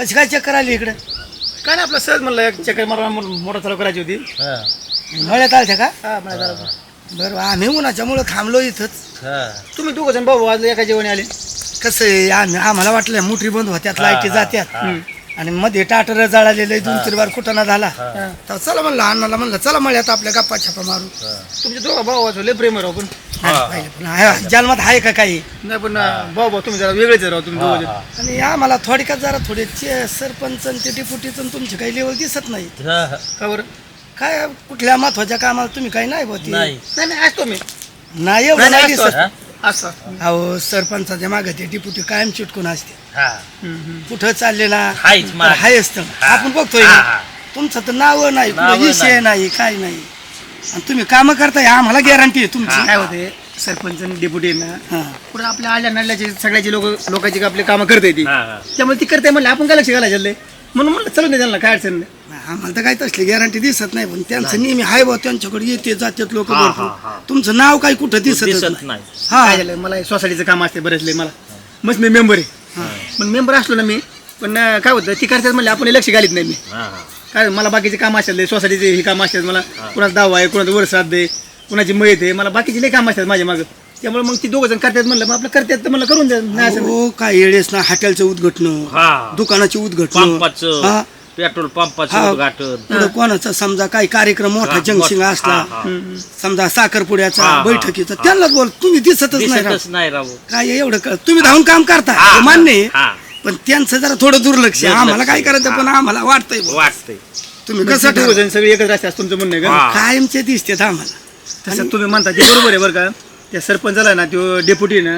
कशी काय चक्कर आली इकडे? काय नाही आपलं सहज म्हणलं एक चक्कर मारा मोटर चालू करायची होती. मळ्यात आलत्या का? हा मला जरा- बरं आम्ही उन्हाच्यामुळं थांबलो इथंच. तुम्ही दोघं जण भाऊ आज एका जेवणी आले. कसं आहे आम्ही आम्हाला वाटलं मोटरी बंद होत्यात लाईटी जात्यात. हम्म. आणि मध्ये टाटर जळालेलं दोन तीन बार कुठं झाला. तर चला म्हणलं अण्णाला म्हणलं चला मळ्यात आपल्या गप्पा छापा मारू. तुमचे दोघं भाऊ आज लय प्रेम आहे राव पण. जन्मात आहे का काही? नाही पण भाऊ भाऊ तुम्ही जरा वेगळेच राव तुम्ही दोघं आणि आम्हाला थोडक्यात जरा थोडे चे- सरपंच आणि ते डिप्युटीचं तुमचे काही लेवल दिसत नाही का बरं? काय कुठल्या महत्त्वाच्या कामाला तुम्ही काही नाही होती नाही. नाही नाही असतो मी. नाही एवढं नाही असतो. दिसत. असतो. अहो सरपंचाच्या मागे ते डिप्युटी कायम चिटकून असते. हा. कुठं चालले ना हायच तर मागे. हायच तर. आपण बघतोय ना. हा. तुमचं तर नाव नाही कुठं विषय नाही. नाही काय नाही. आणि तुम्ही काम करताय आम्हाला गॅरंटी आहे तुमची. काय होते सरपंच आणि डेप्युटी ना हा. पुढे आपल्या आल्या नडल्याचे सगळ्याची लोक लोकांची आपली कामं करते ती. हा, हा. त्यामुळे ती करते म्हणलं आपण काय लक्ष घालायचं लय? म्हणून म्हणलं चलून दे त्यांना काय अडचण नाही. आम्हाला तर काही तसली गॅरंटी दिसत नाही पण त्यांचं नेहमी हाय बा त्यांच्याकडे येते जातात लोक हा, हा, भरपूर. हा. तुमचं नाव काही कुठं दिसत दिसत नाही. नाही. हा. झालं मला सोसायटीचं काम असते बरेच लय मला. मस्त मी मेंबर आहे. पण मेंबर असलो ना मी पण काय होतं ती करतात म्हणले आपण लक्ष घालीत नाही मी. हा, हा. काय मला बाकीचे काम असतात सोसायटीचे हे काम असतात मला कुणाचा दावा आहे कुणाचं वरसाद आहे कुणाची मयत आहे मला बाकीचे लय काम असतात माझ्या मागं. त्यामुळे मग ती दोघं जण करतात म्हणलं मग आपलं करतात तर मला करून द्या नाही असं हो काय येडेस ना हॉटेलचं उद्घाटन हा. दुकानाचे उद्घाटन. हा. पेट्रोल पंपाचं हा. उद्घाटन पुढं कोणाचा समजा काही कार्यक्रम मोठा हा, जंक्शन मोठा. असला हा, हा. समजा साखरपुड्याचा हा. बैठकीचा त्यांनाच बोल तुम्ही दिसतच नाही राव. दिसतच नाही राहू काय एवढं कळ- तुम्ही धावून काम करता हे मान्य आहे. हा पण त्यांचं जरा थोडं दुर्लक्ष आहे. दुर्लक्ष आम्हाला काय. करायचं पण आम्हाला वाटतंय बुवा. वाटतंय तुम्ही कसं ठरवा? सगळे एकच असतात तुमचं म्हणणं आहे का हा. कायमचे दिसतात आम्हाला तसं तुम्ही म्हणता ते बरोबर आहे बरं का त्या सरपंचाला ना तो डेप्युटी ना.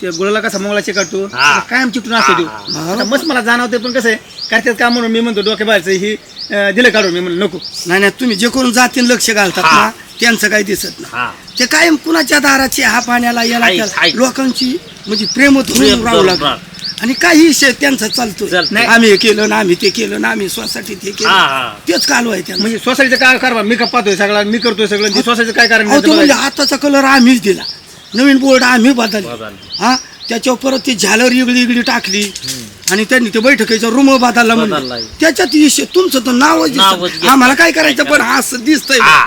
त्या गुळाला कसा मंगळा चिकाटतो हा. कायम चिकटून असतो तो. आता मस्त मला जाणवते पण कसं आहे करतात काम म्हणून मी म्हणतो डोक्या बाहेरचं ही अं, दिलं काढून मी म्हणलं नको नाही नाही तुम्ही जे करून जातीन लक्ष घालतात हा. ना त्यांचं काही दिसत नाही हा ते कायम कुणाच्या दाराची हा पाण्याला याला त्याला. लोकांची म्हणजे प्रेम धरून राहू लागलं. आणि काही विषय त्यांचा चालतो चालतोय. आम्ही हे केलं ना आम्ही ते केलं ना आम्ही स्वसाठी ते हा केलं. हा तेच कालू आहे त्यांना म्हणजे सोसायटीचं काय कारभार? मी कपातोय सगळा मी करतोय सगळं ते सोसायटीचं काय कारण अहो, तो म्हणजे आताचा कलर आम्हीच दिला. नवीन बोर्ड आम्ही बदलला. बदलली. हा? त्याच्यावर परत ती झालर इगडी इगडी टाकली. आणि त्यांनी ते बैठकीचा रूम बदलला बदललाय. त्याच्यात विषय तुमचं तर नावच नावच दिसत घेत आम्हाला काय करायचं पण हा असं दिसतंय. हा.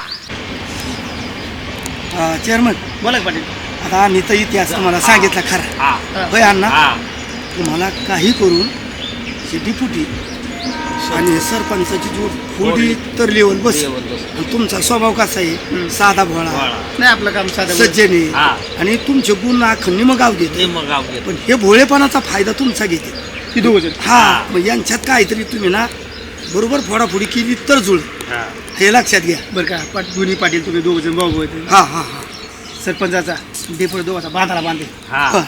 चेअरमन बोला की पाटील. आता आम्ही तर इतिहास तुम्हाला सांगितला खरा. हा. होय अण्णा? हा तुम्हाला काही करून हे डिप्युटी आणि सरपंचाची जो फोडी तर लेवल बस. आणि तुमचा स्वभाव कसा आहे? साधा भोळा. नाही आपलं काम साधं. सज्जने हा. आणि तुमचे गुण अखंड मग गाव घेते. पण हे भोळेपणाचा फायदा तुमचा घेते. ती दोघं जण. हा मग यांच्यात काहीतरी तुम्ही ना बरोबर फोडाफोडी केली तर जुळ हा. लक्षात घ्या. बरं का पाट दोन्ही पाटील तुम्ही दोघं जण भाऊ आहेत. हा हा हा. सरपंचाचा डेपुटी दोघाचा बांधाला बांधे. हा.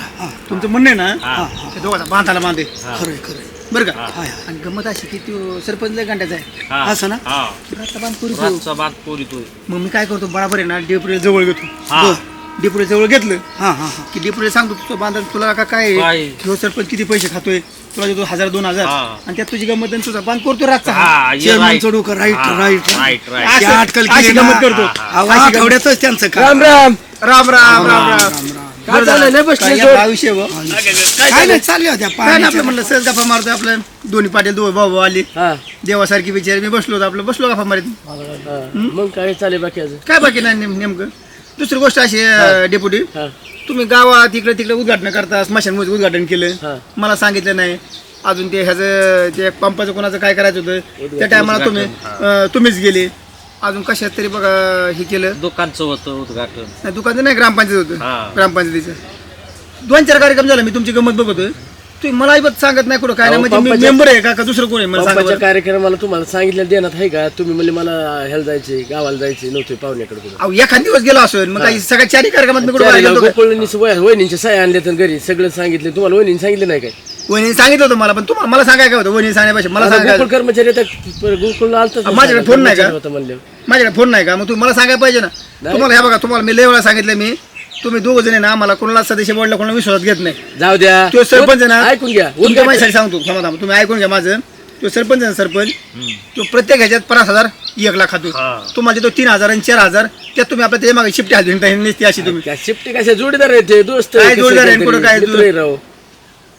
तुमचं म्हणणं आहे ना? त्या दोघाचा बांधाला बांधे. हा. खरंय खरंय. बरं का? हा. आणि गमत अशी की तो सरपंच लय गांड्याचा आहे. हा. असं ना? हा. रातचा बांध करू तो. रातचा बांध पोरितोय मग मी काय करतो? बराबर आहे ना डेपुटी जवळ घेतो. हा. डेपुटी जवळ घेतलं. हा हा हा. की डेपुटी सांगतो तुझं बांधा तुला का काय काय? ह्यो सरपंच किती पैसे खातोय? तुला देतो हजार दोन हजार. हा. आणि त्यात तुझी गंमत आणि तुझा बांध करतो रातचा. हा ये चेअरमन right. चढू राईट हा, राईट right. अशी अशी गंमत. करतो. अहो, अशी आठवड्यातच त्यांचं काम. राम राम. राम राम राम राम काय चाललंय? लय बसले जोड. आयुष्य काय नाही चालू होत्या काय नाही आपलं म्हणलं सहज गप्पा मारतो आपलं. दोन्ही पाटील दोघं भाऊ भाऊ आले. हा. देवासारखी विचार मी बसलो होतो आपलं. बसलो गप्पा मारित. हा. मग काय चालेल बाकी अजून काय बाकी नाही नेम- नेमकं. दुसरी गोष्ट अशी आहे, डेप्युटी. हा. तुम्ही गावात इकडे तिकडे उद्घाटन करता स्मशानमध्ये उद्घाटन हा. केलं मला सांगितलं नाही. अजून ते ह्याचं ते पंपाचं कोणाचं काय करायचं होतं? त्या टायमाला तुम्ही अं, तुम्हीच गेले. अजून कशात तरी बघा हे केलं. दुकानचं होतं उद्घाटन. नाही दुकानचं नाही ग्रामपंचायत होतं. हा. ग्रामपंचायतीचं. दोन चार कार्यक्रम झाले मी तुमची गंमत बघतोय. तुम्ही मला अजिबात सांगत नाही कुठं काय नाही अहो, म्हणजे मी पंपाच्या- मेंबर आहे का का दुसरं कोण आहे मला सांगा पंपाच्या बरं. कार्यक्रमाला तुम्हाला सांगितलं देण्यात आहे का? तुम्ही म्हणले मला ह्याला जायचे गावाला जायचे नव्हते पाहुण्याकडे कुठं? अहो एखाद दिवस गेलो असेल मग काही सगळ्या चारही कार्यक्रमात मी कुठं बाहेर गेलो वहिनींच्या सह्या आणल्या तर घरी सगळं सांगितले. तुम्हाला वहिनी सांगितलं नाही काय? वहिनी सांगितलं होतं मला पण तुम्हाला मला सांगाय काय होतं? वहिनी सांगण्यापेक्षा मला आता सांगाय गोकुळ कर्मचारी येतात गोकुळला आलत माझ्याकडे फोन नाही का? होता म्हणले. माझ्याकडे फोन नाही का? मग तुम्ही मला सांगायला पाहिजे ना. तुम्हाला ह्या बघा तुम्हाला मी लय वेळा सांगितलं मी. तुम्ही दोघ जण आहे ना आम्हाला कोणाला सदस्य बोर्डला कोणाला विश्वासात घेत नाही. जाऊ द्या. तो सरपंच आहे ना ऐकून घ्या तुमच्या माझ्यासाठी सांगतो. थांबा थांबा तुम्ही ऐकून घ्या माझं. तो सरपंच आहे ना सरपंच. तो प्रत्येक ह्याच्यात पन्नास हजार एक लाख खातो हा. तुम्हाला देतो तीन हजार आणि चार हजार त्यात तुम्ही आपल्या त्याच्यामागे शिफ्टी हाजरी नसती अशी तुम्ही. त्या शिफ्टी कशा जोडीदार आहेत ते दोस्त काय कसे जोडीदार आहे, कुठं काय मित्र आहे राव.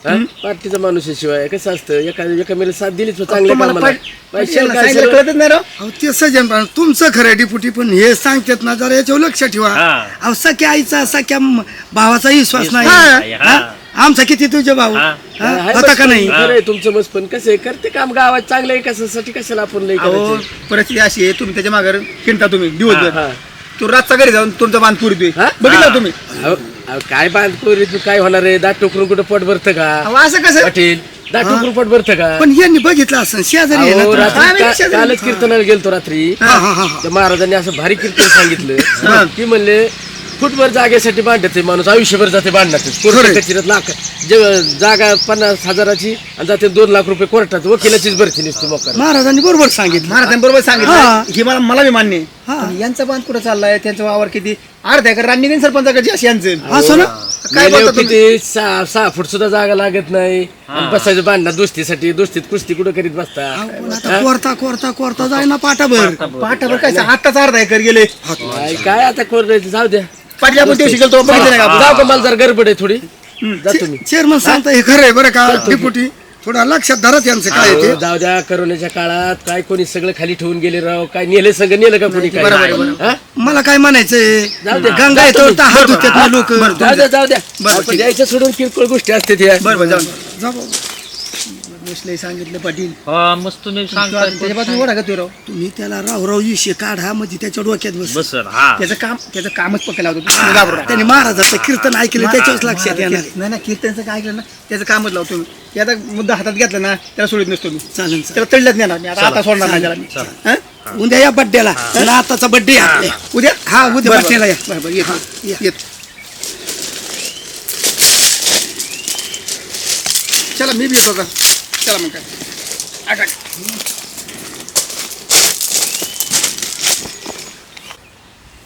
हा? पार्टीचा माणूस आहे शिवाय. कसं असतं. एका एका मेला साथ दिलीच मग चांगल्या तुम्हाला कामाला. पाट- पैशाला पाटील काय सांगितलं सगळं- कळतच नाही राव. अहो ते सजन पण तुमचं खरं डिपुटी पण हे सांगतात ना जरा याच्यावर लक्ष ठेवा. हा. अहो सख्या आईचा सख्या म- भावाचा विश्वास नाही. हा. हा? आमचा किती तुझे भाऊ? हा. हा? होता मस्त का नाही? खरं आहे तुमचं मस्त पण कसं आहे करते काम गावात चांगलं आहे कशासाठी कशाला आपण लई अहो करायचं? परिस्थिती अशी आहे तुम्ही त्याच्यामागे किंता तुम्ही दिवसभर. हा. तू रातचा घरी जाऊन तुमचा बांध पुरतोय. हा? बघितलं तुम्ही? अहो, अहो, काय बांधकोरी तू काय होणार आहे दाट टोकरून कुठं पोट भरतं का? अहो, असं कसं? पाटील दाट टोकरून पोट भरतं का? पण यांनी बघितलं असं शेजारी आहे ना अहो, तुमच्या. रात्री आम्ही का- शेजारी. कालच कीर्तनाला गेलतो रात्री. हा, हा, हा, हा. त्या महाराजांनी असं भारी कीर्तन सांगितलं. की म्हणले फुटभर जागेसाठी बांधते माणूस आयुष्यभर जाते बांधण्यातच खरंय. कोर्टात कचेरीत लाख जे- जागा पन्नास हजाराची आणि जाते दोन लाख रुपये कोर्टात. वकिलाचीच भरती नसते मोकार. महाराजांनी बरोबर सांगितलं. महाराजांबरोबर हा. सांगितलं. हे मला मला बी मान्य आहे. हा. पण यांचा बांध कुठं चाललाय? त्यांचा वावर किती? अर्ध्या एकर रान निघेन सरपंचाकडे असं यांचं. असं ना? काय मेल्यावर बोलता तुम्ही? किती सहा सहा फूट सुद्धा जागा लागत नाही. आणि बसायचं बांधणार दोस्तीसाठी दोस्तीत कुस्ती कुठं करीत बसता? पण आता कोरता कोरता कोरता जाय ना पाठाभर पाठावर काय सांग, आत्ताच अर्धा एकर गेले. काय काय आता कोरडायचं जाऊ द्या. पाटील आपण दिवशी गेलो बघितलं नाही का आपण? जाऊ का मला जर गडबड आहे थोडी? जा तुम्ही. चेअरमन सांगता हे खरं आहे बरं का डिपुटी थोडा लक्षात धरा त्यांचं काय आहे ते अहो, जाऊ द्या करोनाच्या काळात काय कोणी सगळं खाली ठेवून गेले राव काय नेले संग नेलं का कोणी काय हा? मला काय म्हणायचंय जाऊ दे. गंगा येतो. हात धुतात ना लोक जाऊ द्या जाऊ द्या बरं, आपण ठीक. द्यायचं सोडून किरकोळ गोष्टी असते त्या बरं बरं जाऊन जा बाबा. लय सांगितलं पाटील. हा मस्त तुम्ही सांगताय त्याच्या बाजून ओढा का तू राव? तुम्ही त्याला राव राव विषय काढा म्हणजे त्याच्या डोक्यात बस. बस सर हा. त्याचं काम त्याचं कामच पकडला होतं. त्यांनी महाराजाचं कीर्तन ऐकलं त्याच्याच लक्षात येणार. आहे. नाही ना कीर्तनचं काय ऐकलं ना त्याचं कामच लावतो मी ते आता मुद्दा हातात घेतला ना त्याला सोडित नसतो मी. चालेल. त्याला तळल्याच नाही ना मी. आता आता सोडणार नाही त्याला मी. हं? उद्या या बड्डेला. आताचा बड्डे आपल्या उद्या? हा उद्या बरं, बड्डेला या. बरं, बरं, येतो, या. येतो. चला मी बी येतो आता. चला मग काय.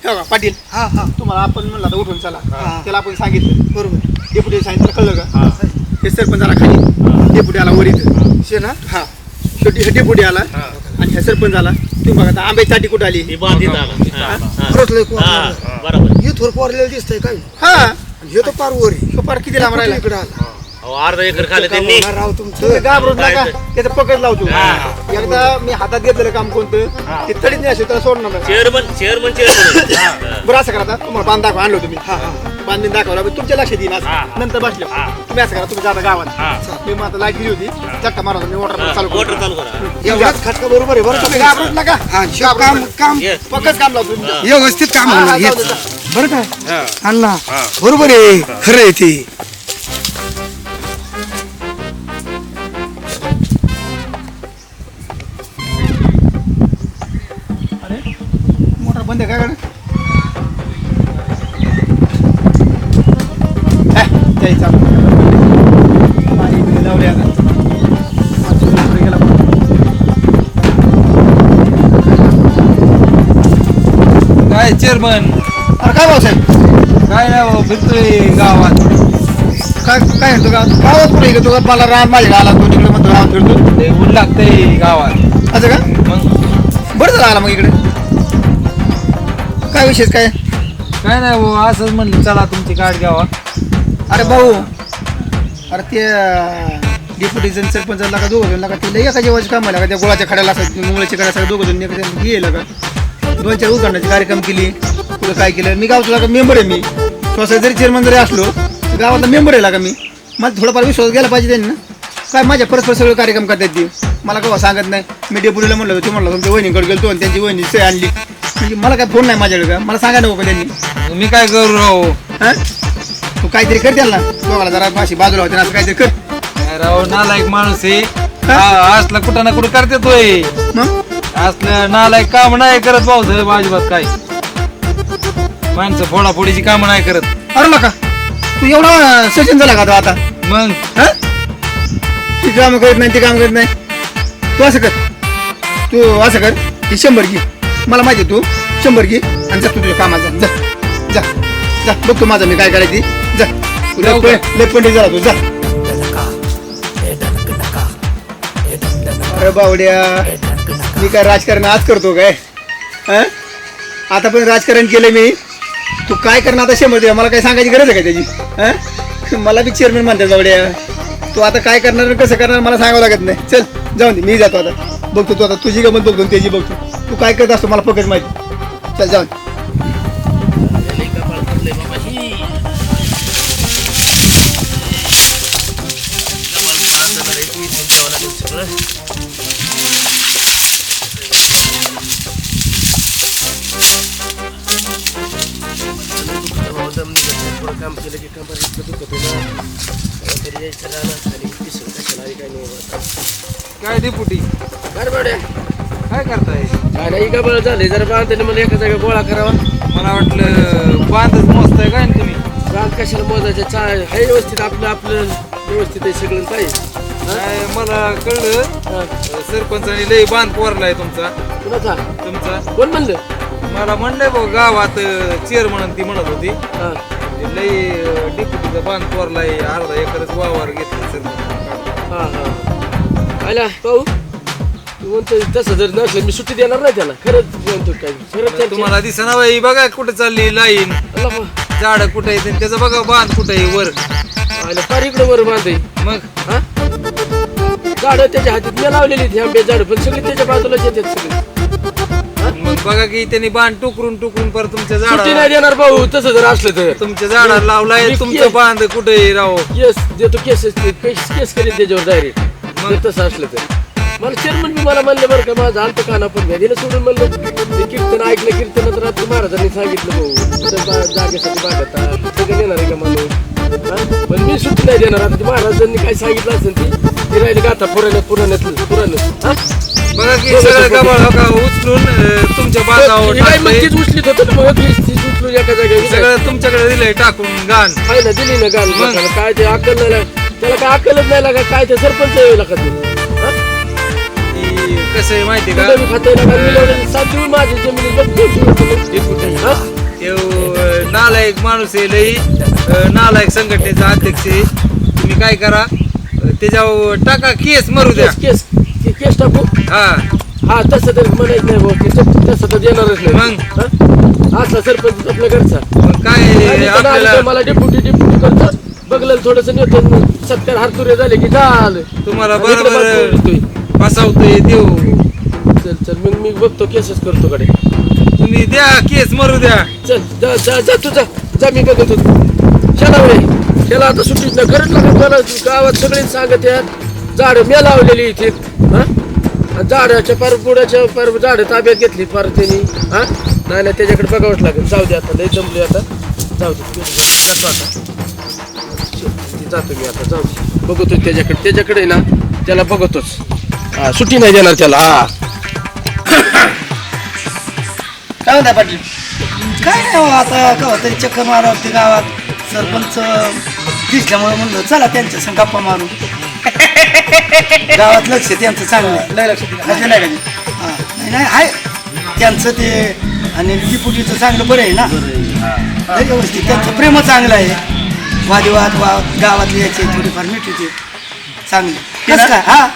हे बघा, पाटील. हा हा. तुम्हाला आपण म्हणलं आता उठून चला. हा. त्याला आपण सांगितलं. बरोबर. डेप्युटी सांगितलं कळलं का? हे. सरपंचाला खाली. डेप्युटी आला वर इथं शे ना? हा. शेवटी हे डेप्युटी आला. आणि ह्या सरपंच आला. तुम्ही बघा आता आंब्याची चाटी कुठं आली? हे बांधीत आला हा, हा. हा. बरोबर. हे थोर पोरलेलं दिसतंय काय? हा. आणि हे तर पार वर आहे. तो पार किती लांब राहिला? इकडे आला? अहो, अर्धा एकर खाल्लं त्यांनी. राव तुमचं. घाबरून नका. त्याचं पकड लावतो एकदा मी हातात घेतलेलं काम कोणतं ते तडीत नाही असेल त्याला सोडणार नाही. चेअरमन चेअरमन चेअरमन बरं असं करा आता. तुम्हाला बांध दाखवा आणलो तुम्ही. बांधून दाखवला पण तुमच्या लक्षात येईल असं. नंतर बसले तुम्ही असं करा तुम्ही जाता गावात. मी मग आता लाइट गेली होती. चक्का मारा मी मोटर चालू मोटर चालू करा. एवढाच खटका बरोबर आहे बरं तुम्ही नका. हा शिव काम काम. पक्कच काम लावतो. व्यवस्थित काम हा, हा, होणार जाऊ हेच. दे, जाऊ. बरं अण्णा बरोबर आहे. खरं आहे ते. गेला पण. काय चेअरमन अरे काय भाऊसाहेब काय नाही हो, फिरतोय गावात. काय काय म्हणतो का गावात कुठे गेलो का मला रान माझ्या गावाला दोन इकडे म्हणतो गावात फिरतो ते ऊन लागतंय गावात. असं का? मग? बरं झालं आला मग इकडे. काय विशेष काय? काय नाही हो असंच म्हणलं चला तुमची गाडी घ्यावा. अरे भाऊ अरे ते डेप्युटी सरपंच का दोघं जण का ते लई एका जेवायचं काम का त्या गोळाच्या खड्याला असं खड्या सगळं दोघं जण एकत्र गेलं का दोन चार उघडण्याचे कार्यक्रम केली तुला काय केलं मी गावचा का मेंबर आहे मी. सोसायटी जरी चेअरमन जरी असलो गावातला मेंबर आहे का मी. मला थोडाफार विश्वास गेला पाहिजे त्यांनी ना. काय माझ्या परस्पर सगळे कार्यक्रम करतात ती? मला केव्हा सांगत नाही. मी डेप्युटीला म्हणलं होतं, ते म्हणलं तुमच्या वहिनीकडे गेलो आणि त्यांची वहिनी आणली. म्हणजे मला काय फोन नाही माझ्याकडे का? मला सांगा का त्यांनी. मी काय करू राहू हा? तू काहीतरी कर त्याला बघायला जरा माशी बाजूला होते ना असं काहीतरी कर. काय राव नालायक माणूस आहे. हा, असलं कुठं ना कुठं करते तोय मग? असलं नालायक काम नाही करत भाऊ साहेब अजिबात काय? माणसं फोडाफोडीची कामं नाही करत. अरे नका तू एवढा सचिन झाला का तो आता? मग? हा? ती काम करत नाही ती काम करत नाही. तू असं कर. तू असं कर ही शंभर घे. मला माहिती आहे तू. शंभर घे आणि जा तू तुझ्या कामात जा. जा. जा. जा. बघ तू माझं मी काय करायची जा. तू लय पण- लय पंडित झाला तू. जा. अरे बावड्या. मी काय राजकारण आज करतो काय? आता पण राजकारण केलं मी. तू काय करणार आता शंभर दे. मला काय सांगायची गरज आहे का त्याची? हा मला बी चेअरमॅन म्हणतात बावड्या. तू आता काय करणार कसं करणार मला सांगावं लागत नाही. चल जाऊन दे. मी जातो आता. बघतो तू आता तुझी गमत बघतो आणि त्याची बघतो तू काय करत असतो मला फक्त माहिती चल जाऊन लई कपाळ पडलंय बाबा ही. कपाळ बांधलं जरा इथून इथून द्यावं लागेल सगळं. दुखतं बाबा, दम निघत नाही. थोडं काम केलं की कंबर इतकं दुखत होतं. काहीतरी यायचं रानात खाली, दिसून कशाला आली काय नाही बाबा. काय डेपुटी बरं बरं. काय करताय? काय नाही का झाले जरा बांधले मला एका जागा गोळा करावा. मला वाटलं बांधच आहे काय तुम्ही? रान कशाला मोजायचं? चा हे व्यवस्थित आपलं आपलं. व्यवस्थित आहे सगळं काय? काय मला कळलं. सरपंचाने लय बांध पोरलाय तुमचा. कुणाचा? तुमचा. कोण म्हणलं? मला म्हणलंय बघ गावात चेअर म्हणून ती म्हणत होती. हा. ते लय डिप्युटीचा बांध पोरलाय. अर्धा एकरच वावर घेतलं सरपंच हा हा. आला पाहू. म्हणतो तसं जर नसेल मी सुट्टी देणार नाही त्याला खरंच म्हणतो काय खरंच त्याला- तुम्हाला दिसना बाई बघा कुठे चालली लाईन अल्ला पा. झाड कुठे आहे त्याचं बघा बांध कुठे आहे वर. आला पार इकडे वर बांधे मग? हा? झाडं त्याच्या हातात मी लावलेली आंबे झाड पण सगळे त्याच्या बाजूलाच येतात सगळे. मग बघा की त्यांनी बांध टुकरून टुकरून परत तुमच्या सुट्टी झाडाला नाही देणार भाऊ तसं जर असलं तर. तुमच्या झाडाला लावलाय मी तुमचं बांध कुठे आहे राव? केस देतो केस केस केस करेल त्याच्यावर डायरेक्ट मग? तसं असलं तर. मला चेअरमन बी मला म्हणलं बरं का माझं आलतं काना पण दिलं सोडून म्हणलं ते कीर्तन ऐकलं कीर्तनात रात्री महाराजांनी सांगितलं भाऊ जागेसाठी बागता सगळं देणार आहे का माणूस? पण मी सुट्टी नाही देणार आता महाराजांनी काय सांगितलं असेल ती ती राहिली गाथा पुराण्यात पुराण्यात पुराण्यात हा? बघा की सगळं गबाळ हो का उचलून अं, तुमच्या टाकलंय. तीच उचलीत होतं ना मग तीच तीच उचलून एका जागेवर सगळं तुमच्याकडे दिलंय टाकून गाण काय ना दिली ना गाल मग? काय ते अक्कल नाही लाग- त्याला काय अक्कलच नाही लागा काय ते सरपंच यायला का ते हा? ती कसं आहे माहिती का? माझी नालायक माणूस आहे लई. नालायक संघटनेचा अध्यक्ष आहे. तुम्ही काय करा? त्याच्यावर टाका केस मरू द्या. केस केस टाकू? हा. हा तसं तर म्हणायचं नाही भाऊ तसं तर देणारच नाही. मग? हा? सरपंच आपल्या घरचा. मग काय आपल्याला मला डेप्युटी डेप्युटी करतो बघलं थोडस नेतो सत्कार हातुरे झाले की झालं. तुम्हाला बरोबर. फसावतोय देऊ. चल चल मग मी बघतो केसच करतो कडे तुम्ही द्या केस मरू द्या. चल जा जा जा तू जा. जा मी बघत चला वय त्याला आता सुट्टीच नाही खरंच नका मला गावात सगळे सांगत आहेत. झाडं मी लावलेली इथे. हा? झाडाच्या पार पुढ्याच्या पार झाडं ताब्यात घेतली पार त्यांनी. हा? नाही नाही त्याच्याकडे बघावंच लागेल. जाऊ दे आता लई जमले आता. जाऊ दे जातो आता. जातो मी आता जाऊ दे. बघतोय त्याच्याकडे. त्याच्याकडे ना त्याला बघतोच. हा सुट्टी नाही देणार त्याला हा. काय म्हणता पाटील? काय नाही हो, आता कवा तरी चक्कर मारावं गावात. सरपंच दिसल्यामुळे म्हणलं चला त्यांच्या संग गप्पा मारू. गावात लक्ष त्यांचं चांगलं आहे. लय लक्ष दिलं. म्हणजे नाही का? हा. नाही नाही आहे. त्यांचं ते आणि डिपुटीचं चांगलं बरं आहे ना. लय व्यवस्थित त्यांचं प्रेम चांगलं आहे. वादिवाद वा गावातले याचे थोडीफार मिठीचे. चांगले. कसं काय? हा.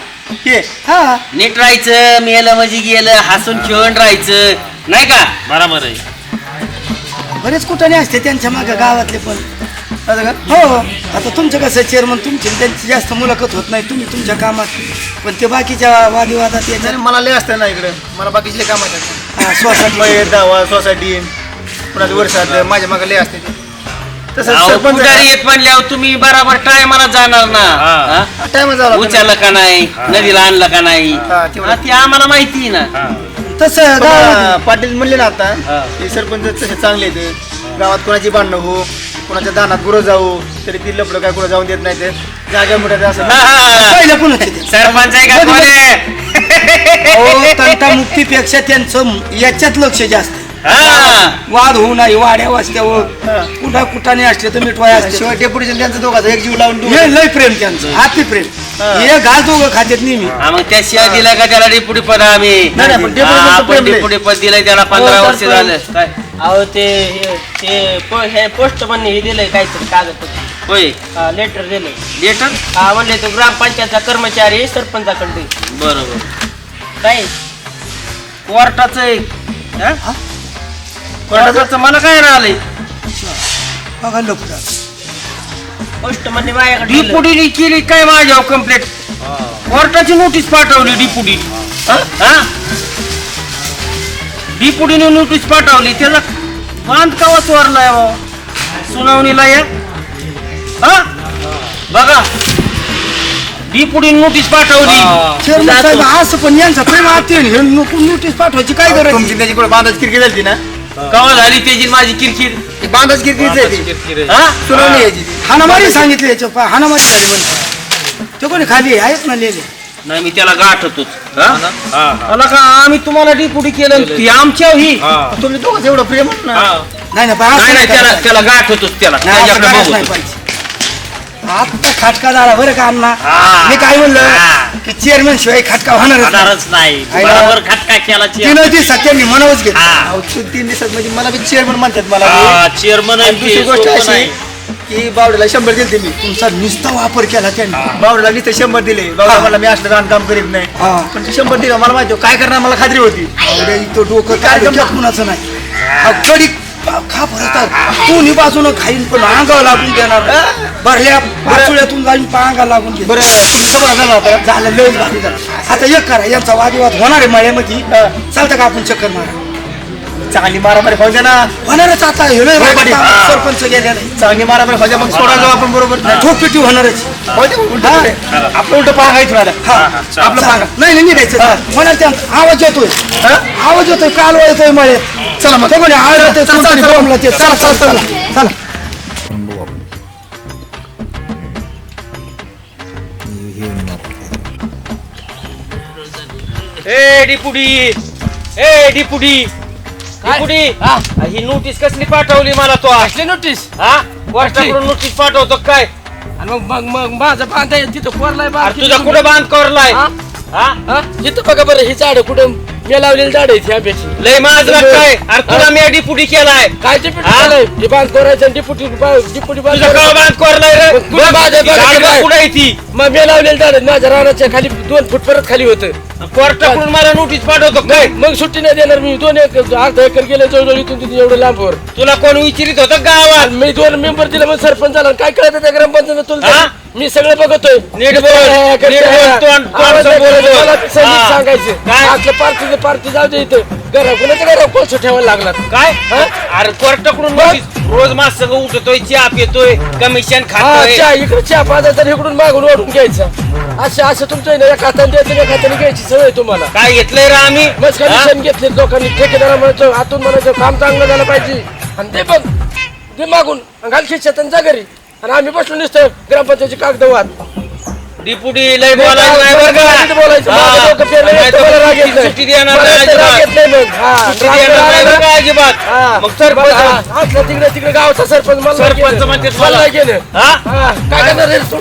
हे हा. नीट राहायचं मेलं म्हणजे गेलं हसून खेळून राहायचं. नाही का? बरोबर आहे. बरेच कुठाने असते त्यांच्या मागं गावातले पण. असं का? हो आता तुमचं कसं चेअरमन तुमची आणि त्यांची जास्त मुलाखत होत नाही. तुम्ही तुमच्या कामात पण ते बाकीच्या वादिवादात नाही, याच्या मला लय असतं ना इकडे. मला बाकीचे काम आहेत हा, दावा सोसायटी. कुणाचं वर्षात माझ्या मागे लय असते ते. तसं अहो, सरपंच पुढारी येत म्हणल्यावर तुम्ही बराबर टायमाला जाणार ना हा? टाइम जावं लागतं. उचललं का नाही नदीला आणलं का नाही हा, तेवढं. हा, ते आम्हाला माहिती आहे ना तसं पण, गावात अं, पाटील म्हणले ना आता की सरपंच तसे चांगले आहेत गावात कोणाची भांडणं हो कोणाच्या दानात गुरं जाऊ तरी ती लपडं काय कुठं जाऊन देत नाही ते जागा मोठ्या असं हा, हा, हा. पहिलं पण होते ते. सरपंच आहे का कोण आहे? अहो, तंटामुक्तीपेक्षा त्यांचं याच्यात लक्ष जास्त हा. वाद होऊ नाही वाड्या वाजत्यावर. कुठा कुठाने असले तर मिठवाय असते. शिवाय डेप्युटेशन त्यांचं दोघांचं एक जीव लावून हे लय प्रेम त्यांचं. हाती प्रेम. हे घाल दोघं खात्यात नेहमी. हा, मग त्याशिवाय दिलं का त्याला डेपुटी पद आम्ही? नाही, नाही, पण डेपुटी हा, पद आपण प्रेम लय. डेपुटी पद दिलंय त्याला पंधरा हो, वर्ष झालं. काय? अहो ते हे- ते पो- हे पोस्ट पण हे दिलंय काहीतरी कागदपत्र. होय. लेटर दिलंय. लेटर हा म्हणले तो ग्रामपंचायतचा कर्मचारी सरपंचाकडे. बरोबर. काय? कोर्टाचं एक हा? कोर्टाचं मला काय राहिलंय? बघा लपडा माझ्याकडे दिलं. डिपुटीने केली काय माझ्यावर कंप्लेंट कोर्टाची नोटीस पाठवली डिपुटी डिपुटीने नोटीस पाठवली. त्याचा बांध कवा चोरलाय हो? सुनावणीला या. हा? बघा. डिपुटीने नोटीस पाठवली. चेअरमन साहेब असं पण यांचा प्रेम आते नको नोटीस पाठवायची काय गरज तुमची त्याची कुठे बांधाच किरकिर झाली ना? कवा झाली त्याची माझी किरकिर? बांधाच किरकिर हा? सुनावणी यायची ती. हानामारी सांगितली याच्या पा- हानामारी झाली म्हणते ते कोणी खाली आहेत ना लिहिले. नाही मी त्याला गाठतोच. मला का आम्ही तुम्हाला डिपुटी केलं? ती आमच्या ही. तुम्ही दोघं एवढं प्रेम आहे ना नाही नाही पण असं नाही नाही नाही त्याला. त्याला गाठतोच त्याला. नाही, असं त्याच्याकडे करायचं बघू. नाही पाहिजे. आत्ता खटका झाला बरं का अण्णा? हा. मी काय म्हणलं हा. की चेअरमॅन शिवाय खटका होणारच नाही. होणारच नाही. आहे ना? बरोबर खटका केला तीन दिवसात त्यांनी म्हणावंच घेतलं हा. तू तीन दिवसात म्हणजे मला बी चेअरमन म्हणतात मला बी. चेअरमन आणि दुसरी गोष्ट अशी की बावड्याला शंभर दिले मी. तुमचा नुसता वापर केला त्यांनी. बावड्याला नुसते शंभर दिले. बावडा मला मी असलं रान काम करीत नाही. पण ते शंभर दिले मला माहिती होतं, काय करणार मला खात्री होती. इथं डोकं काय जमलं? कुणाचं नाही. अहो, खा भरतात दोन्ही बाजूनं खाईन पण अंगावर लागून देणार. भरल्या बाचुळ्यातून जाईन अंगाला लागून बरं तुम्ही समोर झाला होता? झालं लय झालं. आता एक करा यांचा वादविवाद होणार आहे मळ्यामध्ये. चालतं का आपण चक्कर मारा? चांगली मारामारी खाऊ द्या ना. होणारच आता हे सरपंच गेल्या नाही चांगली मारामारी खाऊ द्या मग सोडा जाऊ आपण बरोबर. ठोकपिटी होणारच. खाऊ द्या, उलटं पुढे. आपलं उलट पाहा आहे तुम्हाला हा आपलं सांगा नाही नाही निघायचं. म्हणाल त्या आवाज येतोय. आवाज येतोय काल येतोय मळे. चला मग. म्हणे आळ ते चला, चला, चला चला चला. चला. ए डिपुटी ए डिपुटी ही. नोटीस कसली पाठवली मला तो? असली नोटीस हा? कोर्टाकडून नोटीस पाठवतो काय? आणि मग मग मग माझं बांधा तिथं कोरलाय अरे तुझा कुठं बांध करलाय? हा? हा? हा? इथं बघा बरं ही झाड कुठं मी लावलेली झाड आहेत ह्या पेक्षा लय माझ काय अरे तुला मी डिपुटी केलाय. काय डिपुटी हा? हे बांध करायचं आणि डिपुटी डिपुटी बांध तुझा बांध करलाय रे. कुठं बांध आहे? बघा ते? कुठं आहे ती? मग मी लावलेली झाड आहेत. माझ्या रानाच्या खाली दोन फूट परत खाली होतं. कोर्टाकडून मला नोटीस पाठवतो. काय? मग सुट्टी नाही देणार मी. दोन एकर अर्धा एकर गेले जवळजवळ इथून तिथे एवढं लांबवर. तुला कोण विचारित होतं गावात? मी दोन मेंबर दिले मग सरपंच झाला. काय कळत त्या ग्रामपंचायत तुला? मी सगळं बघतोय. नीट बोल, नीट बोल, तोंड-. सांगायचं पार्टीचं पार्टी जाऊ दे इथं. घरा कोळसं ठेवायला लागला काय? हा? अरे कोर्टाकडून नोटीस रोज मास सगळं उठतोय चहा पितोय कमिशन हा खातोय. चहा इकडे चहा पाजायचा आणि इकडून मागून ओढून घ्यायचा. असं असं तुमचं आहे ना एका हाताने द्यायचं एका हाताने घ्यायची सवय आहे तुम्हाला. काय घेतलंय रे आम्ही? मस्त हा? कमिशन घेतले लोकांनी ठेकेदारा म्हणायचं हातून म्हणायचं काम चांगलं झालं पाहिजे. आणि ते बघ ते मागून. आणि घाल खिशात आणि जा घरी. आणि आम्ही बसलो नसतं ग्रामपंचायतीची कागद वाद डिपुटी लय बोलायचं नाही बरं का? बोलायचं हा. नाही तर. सुट्टी देणार नाही अजिबात. मग. सुट्टी राग देणार नाही आला बरं ना? का अजिबात. मग सरपंच हा, तिकडे तिकडे गावचा सरपंच मला सरपंच गेलं. मला मला. गेलं हा? हा, काय करणार रे तू?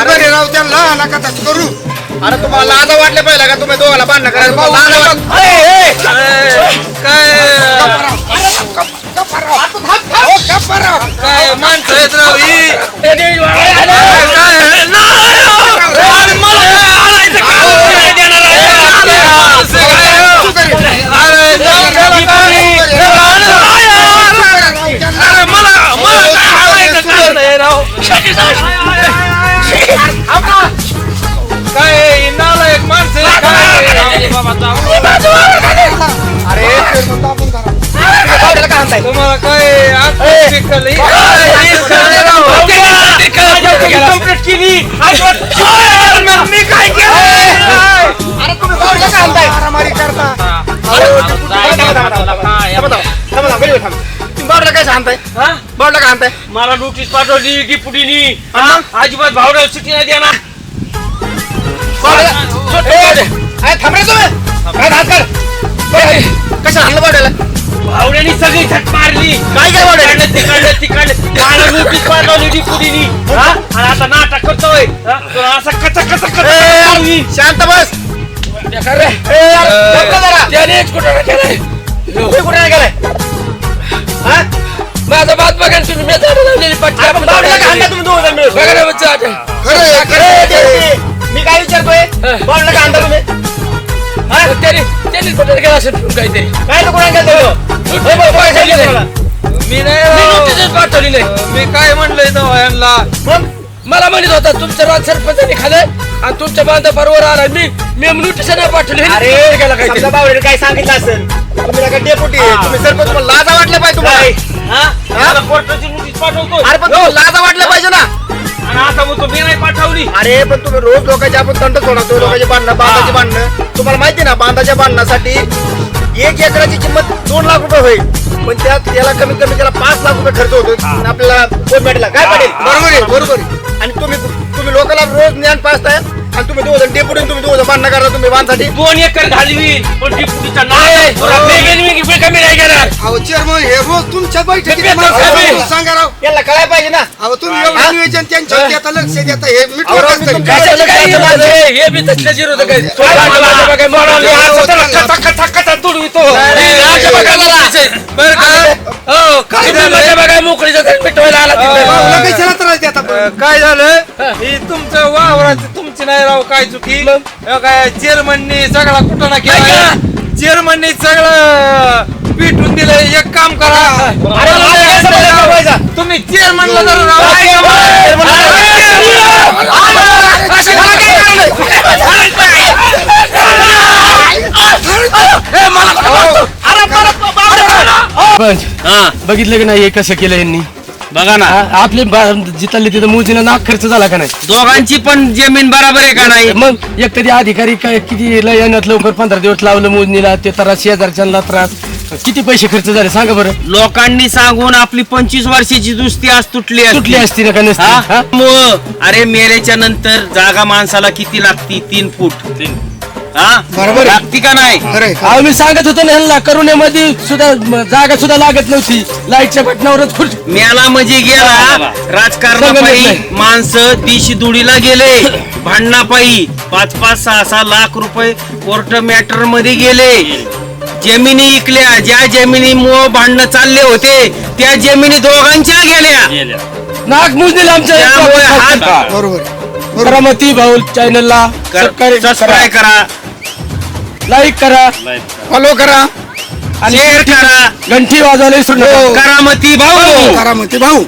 अरे राव त्यांना नका तसं करू अरे तुम्हाला लाजा वाटल्या पाहिजे का तुम्ही दोघाला वाट- ए, काय माणसं राव ही काय- काय तुम्हाला काय? कंप्लीट केली. मी काय केलं? मारामारी करता. तुम्ही बावडला काय सांगताय? बावडला काय सांगताय मला नोटीस पाठवली डिपुटीनी? अजिबात भावड्याला सुट्टी नाही देणार. थांब रे तुम्ही काय हात कर कसं आणलं बावड्याला भावड्यानी सगळी झट मारली. काय काय भावड्या? तिकडनं तिकडनं तिकडनं. मला नोटीस पाठवली हा? आणि आता नाटक करतोय. हा? तुला असं कचा कचा कचा शांत बस. अरे, त्यानेच कुठं केलंय. तुम्ही कुठे नाही गेलाय हा? माझा बात बघा ना तुम्ही. मी झाडं लावलेली पट्टी. आपण बावड्याला का आणला तुम्ही दोघं जण मिळून? बघा ना बच्चा. आता. खरं आहे, खरं आहे. ते. मी काय विचारतोय? बावडला का आणता तुम्ही? हा, त्याने कुठं गेला असेल काहीतरी काय मी नाही काय म्हणलंय मला म्हणत होता तुमच्या राज सरपंचाने खाल्लंय आणि तुमच्या बांधा बरोबर आला मी मी नोटीस नाही पाठवली अरे गेला बावडीने काय सांगितलं असेल तुम्ही नका डेपुटी तुम्ही सरपंच लाजा वाटल्या पाहिजे तुम्हाला मला कोर्टाची नोटीस पाठवतो अरे पण तुम्हाला लाजा वाटल्या पाहिजे ना आणि आता म्हणतो मी नाही पाठवली. अरे पण तुम्ही रोज लोकांचे आपण तंट सोडवतो लोकांचे बांधणं बांधाची बांधणं तुम्हाला माहिती ना बांधाच्या बांधण्यासाठी एक एकराची किंमत दोन लाख रुपये होईल. पण त्या त्याला कमीत कमी त्याला पाच लाख रुपये खर्च होतो आणि आपल्याला कोण भेटला? काय पाटील बरोबर आहे बरोबर आहे. आणि तुम्ही तुम्ही लोकांना रोज ज्ञान पाचताय तुम्ही दोघं दोघं बांधणं करता तुम्ही बांधसाठी दोन एकर घालवी पण डिपुटीचा नाही कमी नाही घेणार अहो चेअरमन हे रोज तुमच्या बैठकीत सांगा राव याला कळायला पाहिजे ना अहो तुम्ही एवढं नियोजन त्यांच्यावर देता लक्ष देता हे अहो, मिटवत मी असतं तुमच्या- कशाचं काही विरोध आहे? हे बी विरोधक आहेत. सोडा, काय हा स्वतःला तुडवितो. हे राजा बघायला लागते. बरं का हो काय तुम्ही झालं माझ्या बघा मोकळीचा तरी मिटवायला आला तिथे. भाऊला कशाला त्रास देता पण? अं, काय झालं ही तुमचं वावराची नाही राव काय चुकी अं, काय चेअरमननी सगळा कुठं केला चेअरमननी सगळं पिटून दिलं एक काम करा. तुम्ही चेअरमनला जर बघितलं की नाही हे कसं केलं यांनी बघा ना. आ- आपले बा- जिथले तिथं मोजीला नाक खर्च झाला का नाही? दोघांची पण जमीन बराबर आहे का नाही? मग एक तरी अधिकारी काय किती लय येण्यात लवकर पंधरा दिवस लावलं मोजणीला ते त्रास शेजारच्यांना त्रास. किती पैसे खर्च झाले सांगा बरं. लोकांनी सांगून आपली पंचवीस वर्षाची दुसती आज तुटली असती. तुटली असती ना का नसती? हा? हा? मग, अरे मेल्याच्या नंतर जागा माणसाला किती लागती? तीन फूट. हा? बरोबर आहे. लागती का नाही? खरंय अहो मी सांगत होतो ना ह्यांना करुण्यामध्ये सुद्धा म, जागा सुद्धा लागत नव्हती. लाईटच्या बटनावरच खुर्च मेला म्हणजे गेला राजकारणापायी संगणक माणसं दिशी दुडीला गेले भांडणापायी. पाच पाच सहा सहा लाख रुपये कोर्ट मॅटरमध्ये गेले. जमिनी इकल्या ज्या जमिनीमुळे भांडणं चालले होते त्या जमिनी दोघांच्या गेल्या. नाक मुजनीला त्यामुळे आमच्या हात बरोबर आहे. करामती भाऊ चॅनलला सबस्क्राईब करा. लाईक करा. फॉलो करा. शेअर करा. घंटी वाजवायला विसरू नका करामती भाऊ. करामती भाऊ.